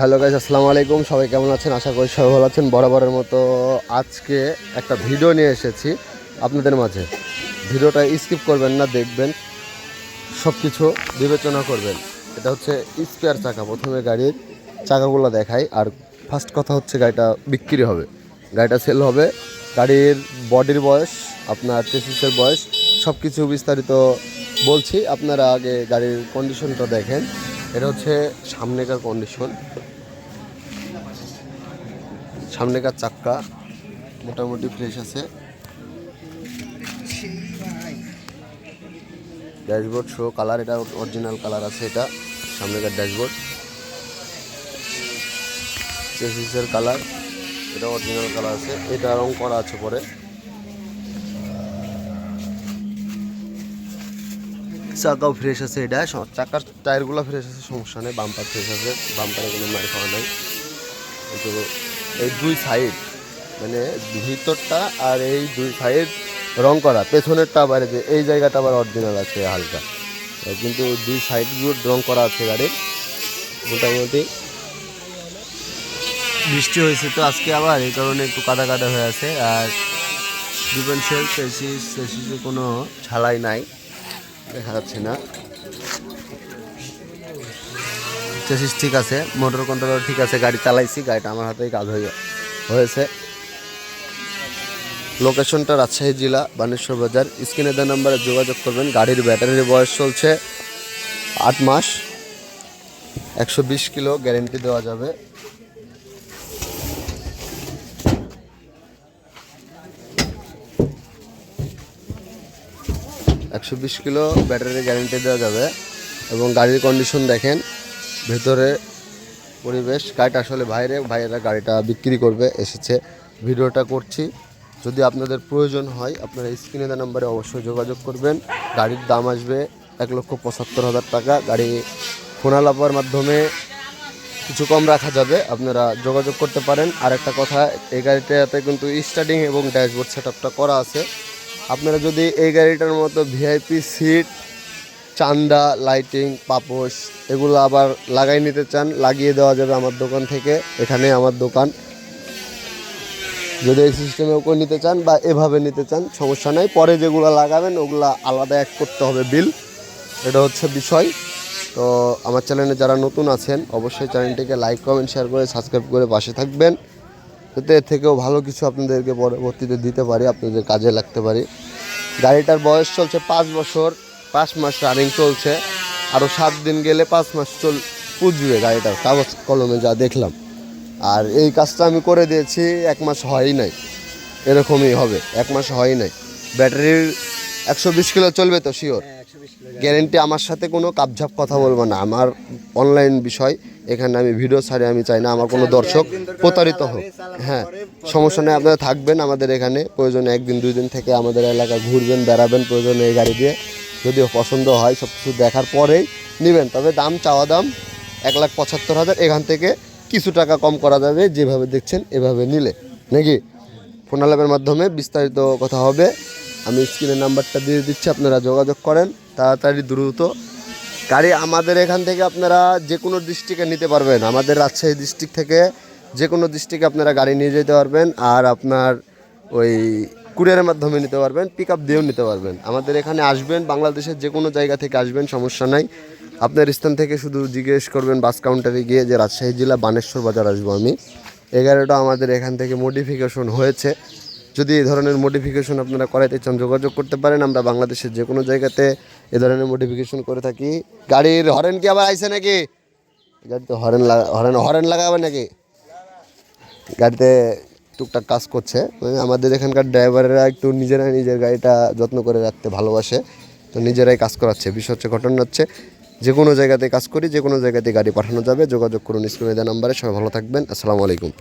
Hello guys আসসালামু আলাইকুম। সবাই কেমন আছেন? আশা করি সবাই ভালো আছেন। বরাবরের মতো আজকে একটা ভিডিও নিয়ে এসেছি আপনাদের মাঝে। ভিডিওটা স্কিপ করবেন না, দেখবেন। সব কিছু বিবেচনা করবেন। এটা হচ্ছে স্পেয়ার চাকা। প্রথমে গাড়ির চাকাগুলো দেখাই। আর ফার্স্ট কথা হচ্ছে গাড়িটা বিক্রি হবে। গাড়িটা সেল হবে। গাড়ির বডির বয়স, আপনার চেসিসের বয়স সব কিছু বিস্তারিত বলছি। আপনারা আগে গাড়ির কন্ডিশনটা দেখেন। এটা হচ্ছে সামনেকার কন্ডিশন সামনেকার চাক্কা, মোটামুটি ফ্রেশ আছে। ড্যাশবোর্ড শো কালার এটা অরিজিনাল কালার আছে এটা। সামনেকার ড্যাশবোর্ড চেসিসের কালার এটা অরিজিনাল কালার আছে। এটা রং করা আছে পরে। চাকাও ফ্রেশ আছে এটা। চাকার টায়ারগুলো ফ্রেশ আছে, সমস্যা নেই বাম্পার ফ্রেশ আছে বাম্পারে কোনো মার খাওয়া নাই। কিন্তু এই দুই সাইড মানে ভিতরটা আর এই দুই সাইড রং করা। পেছনেরটা আবার যে, এই জায়গাটা আবার অরিজিনাল আছে হালকা। কিন্তু দুই সাইডগুলো রং করা আছে গাড়ির, মোটামুটি। বৃষ্টি হয়েছে তো আজকে আবার, এই কারণে একটু কাদা কাদা হয়ে আছে। আর ডিফেন্সিয়াল চেসিস চেসিসে কোনো ঝালাই নাই। দেখা যাচ্ছে না। চেসিস ঠিক আছে মোটর কন্ট্রোলার ঠিক আছে, গাড়ি চালাইছি, গাড়িটা আমার হাতেই কাজ হয়ে হয়েছে। লোকেশনটা রাজশাহী জেলা, বানেশ্বর বাজার। স্ক্রিনে দেওয়া নাম্বারে যোগাযোগ করবেন। গাড়ির ব্যাটারির বয়স চলছে আট মাস। একশো বিশ কিলো গ্যারেন্টি দেওয়া যাবে। একশো বিশ কিলো ব্যাটারি গ্যারেন্টি দেওয়া যাবে এবং গাড়ির কন্ডিশন দেখেন, ভেতরে পরিবেশ, গাড়িটা আসলে বাইরে ভাইয়েরা গাড়িটা বিক্রি করবে, এসেছে। ভিডিওটা করছি। যদি আপনাদের প্রয়োজন হয়, আপনারা স্ক্রিনে দেওয়া নাম্বারে অবশ্যই যোগাযোগ করবেন। গাড়ির দাম আসবে এক লক্ষ পঁচাত্তর হাজার টাকা। গাড়ি ফোনালাপার মাধ্যমে কিছু কম রাখা যাবে, আপনারা যোগাযোগ করতে পারেন। আর একটা কথা, এই গাড়িটাতে কিন্তু স্টার্টিং এবং ড্যাশবোর্ড সেট করা আছে। আপনারা যদি এই গাড়িটার মতো ভিআইপি সিট চান্দা লাইটিং পাপোশ, এগুলো আবার লাগাই নিতে চান, লাগিয়ে দেওয়া যাবে আমার দোকান থেকে এখানে আমার দোকান। যদি এই সিস্টেমেও করে নিতে চান বা এভাবে নিতে চান, সমস্যা নাই। পরে যেগুলো লাগাবেন, ওগুলো আলাদা এক করতে হবে বিল এটা হচ্ছে বিষয়। তো আমার চ্যানেলে যারা নতুন আছেন, অবশ্যই চ্যানেলটিকে লাইক কমেন্ট শেয়ার করে সাবস্ক্রাইব করে পাশে থাকবেন। যাতে এর থেকেও ভালো কিছু আপনাদেরকে পরবর্তীতে দিতে পারি আপনাদের কাজে লাগতে পারি। গাড়িটার বয়স চলছে পাঁচ বছর পাঁচ মাস রানিং চলছে। আরও সাত দিন গেলে পাঁচ মাস চল পুজবে গাড়িটার কাগজ কলমে যা দেখলাম। আর এই কাজটা আমি করে দিয়েছি এক মাস হয়ই নাই। এরকমই হবে এক মাস হয়ই নাই। ব্যাটারির একশো বিশ কিলো চলবে তো শিওর গ্যারেন্টি আমার সাথে কোনো কাপঝাপ কথা বলব না আমার অনলাইন বিষয়। এখানে আমি ভিডিও ছাড়ি আমি চাই না আমার কোনো দর্শক প্রতারিত হোক। হ্যাঁ সমস্যা নেই আপনারা থাকবেন আমাদের এখানে প্রয়োজনে একদিন দুই দিন থেকে আমাদের এলাকায় ঘুরবেন বেড়াবেন প্রয়োজনে এই গাড়ি দিয়ে। যদি পছন্দ হয় সব কিছু দেখার পরেই নেবেন। তবে দাম চাওয়া দাম এক লাখ পঁচাত্তর হাজার এখান থেকে কিছু টাকা কম করা যাবে যেভাবে দেখছেন এভাবে নিলে। নাকি? ফোন আলাপের মাধ্যমে বিস্তারিত কথা হবে। আমি স্ক্রিনের নাম্বারটা দিয়ে দিচ্ছি আপনারা যোগাযোগ করেন। তাড়াতাড়ি দ্রুত গাড়ি আমাদের এখান থেকে আপনারা যে কোনো ডিস্ট্রিক্টে নিতে পারবেন। আমাদের রাজশাহী ডিস্ট্রিক্ট থেকে যে কোনো ডিস্ট্রিক্টে আপনারা গাড়ি নিয়ে যেতে পারবেন আর আপনার ওই কুরিয়ারের মাধ্যমে নিতে পারবেন পিক আপ দিয়েও নিতে পারবেন। আমাদের এখানে আসবেন, বাংলাদেশের যে কোনো জায়গা থেকে আসবেন, সমস্যা নাই। আপনার স্থান থেকে শুধু জিজ্ঞেস করবেন বাস কাউন্টারে গিয়ে যে রাজশাহী জেলা বানেশ্বর বাজার আসব আমি। এগারোটা আমাদের এখান থেকে মডিফিকেশন হয়েছে। যদি এই ধরনের মডিফিকেশন আপনারা করাইতে চান, যোগাযোগ করতে পারেন। আমরা বাংলাদেশের যে কোনো জায়গাতে এ ধরনের মডিফিকেশন করে থাকি। গাড়ির হরেন কি আবার আইছে নাকি? গাড়িতে হরেন হরেন হরেন লাগাবে নাকি? গাড়িতে টুকটাক কাজ করছে। মানে আমাদের এখানকার ড্রাইভাররা একটু নিজেরাই নিজের গাড়িটা যত্ন করে রাখতে ভালোবাসে। তো নিজেরাই কাজ করাচ্ছে। বিষয় হচ্ছে, ঘটনা হচ্ছে যে কোনো জায়গাতে কাজ করি যে কোনো জায়গাতে গাড়ি পাঠানো যাবে। যোগাযোগ করুন স্ক্রিনে দেওয়া নাম্বারে। সবাই ভালো থাকবেন। আসসালামু আলাইকুম।